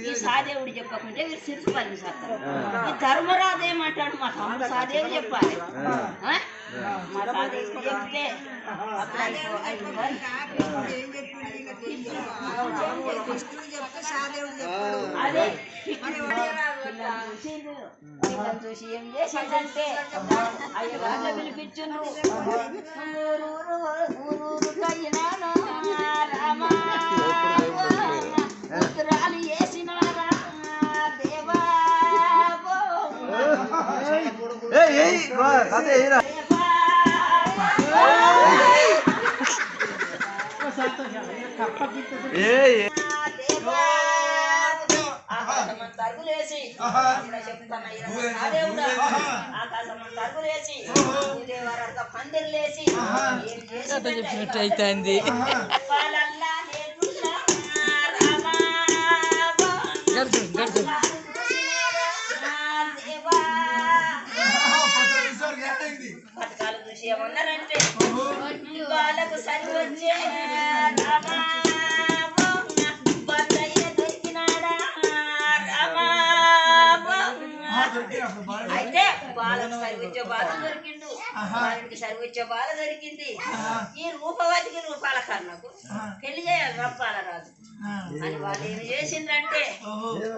ఈ సాదేవుడు చెప్పకుంటే వీరు సిరుసు పని చేస్తారు ఈ ధర్మరాజు ఏమంటాడు? మా తమ్ముడు సాదేవుడు చెప్పాలి. ఆ? మా సాదేవుడు చెప్తే. అదే చూసి ఏం చేసిందంటే ఊరూరు ఊరూరు కయ్యినాను రామా కథ ఏరా. ఏయ్ తరుగులేసి తరుగులేసి పందిర్లేసి చెప్పినట్టు అయిపోయింది ఏమన్నారంటే వాళ్ళకు సరి వచ్చే రామా అయితే బాలకు సరి వచ్చే బాల సరి వచ్చే బాల దొరికింది. ఈ రూపవతికి రూపాల కర్ణకు పెళ్ళి చేయాలి రప్పాల రాజు. అని వాళ్ళు ఏం చేసిండ్రంటే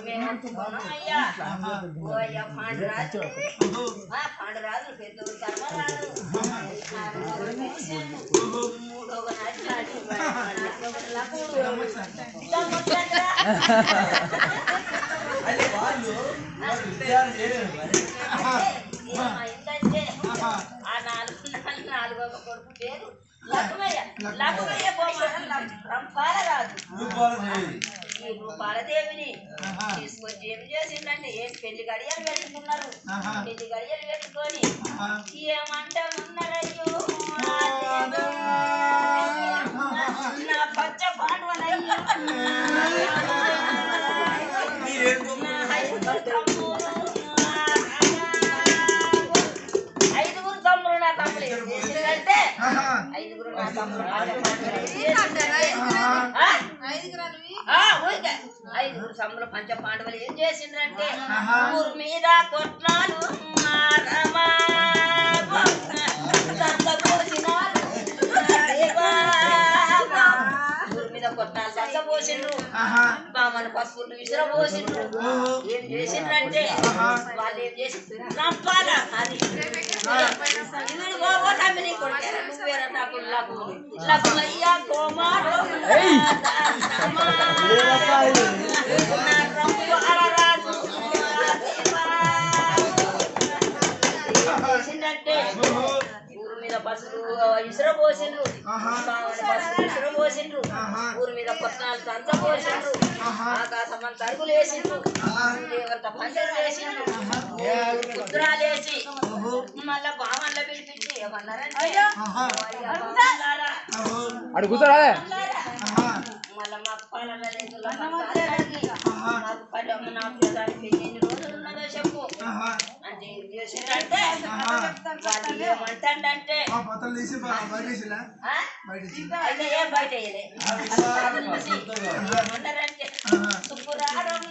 మేము ఒప్పుకున్నాం అయ్యా ఓ అయ్యా పాండురాజు. ఆ పాండురాజు పెద్ద మూడవ నాటి నాటి. ఏమైందంటే ఆ నాలుగు నాలుగు కొడుకు పేరు ఈ రూపాలదేవిని తీసుకొచ్చి ఏం చేసిందంటే ఏం పెళ్ళి గడియలు పెట్టుకున్నారు? పెళ్ళి గడియలు పెట్టుకొని ఏమంటే ఉన్నారయ్యో ఐదుగురు సమ్ముల పంచ పాండవులు ఏం చేసిండ్రంటే ఊరు మీద కొట్లాలు పోసిండ్రు. బామన పసుపులు విసిర పోసిండ్రు. ఏం చేసిండ్రంటే వాళ్ళు ఏం చేసి రంపాల అది. ఇవిడు గోగో తమ్మిని కొట్టారు నువ్వేరా నాకు లఘు లఘుమయ్య కోమారు చేసిందంటే ఊరు మీద పసుపు ఇసుర పోసిండ్రు. పసుపు ఇసుర పోసిండ్రు. ఊరు మీద కొత్తనాలు తంత పోసిండ్రు. ఆకాశం అంత అరుగులు వేసిండ్రు దేవంత పంచలు వేసిండ్రు. పుత్రాలు వేసి మళ్ళా బావన్ల పిలిపించి ఏమన్నారంటే "ఓ అయ్యా. బావలారా, అడు కూర్చోరా. మళ్ళా మాకు పాలన లేదు నాకు ఎన్ని రోజులు చెప్పు. అంటే ఏం చేసిందంటే వాళ్ళు ఏమంటాడంటే బయట సుబ్బురారం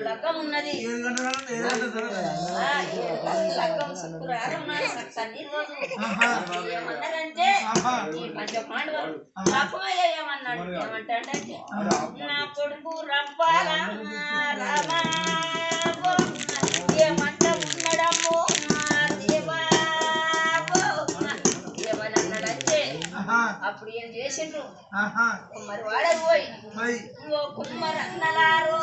లగ్గం ఉన్నది లగ్గం శుక్రవారం. ఏమన్నారంటే ఈ ఏమన్నాడు ఏమంటాడంటే నా కొడుకు రామా ఏమంట ఉన్నాడమ్మో అప్పుడు ఏం చేసిండ్రు? మరి వాడకు పోయి. ఓ కుమ్మరన్నలారు.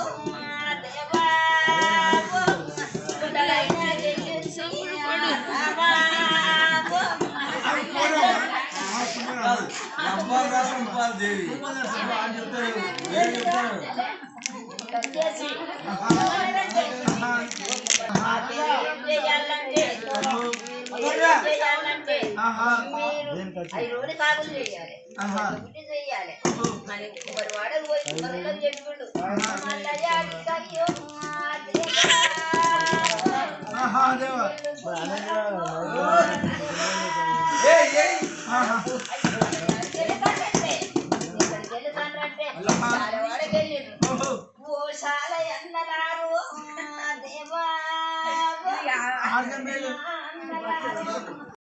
చేసి ఆ పేరు ఏం చేయాలంటే ఏం చేయాలంటే ఆహా. మీరు ఐదు రోజులు కాకులు చేయాలి ఆహా. ఒకటి చేయాలి మరి మరి వాడకు పోయి కుమ్మరులకు చెప్పిండు మల్లయ్య అడిగాయో మా దేవా. ఆహా, దేవా. ఏయ్, ఏయ్. ఆహా. ఓహో. 啊啊啊啊啊啊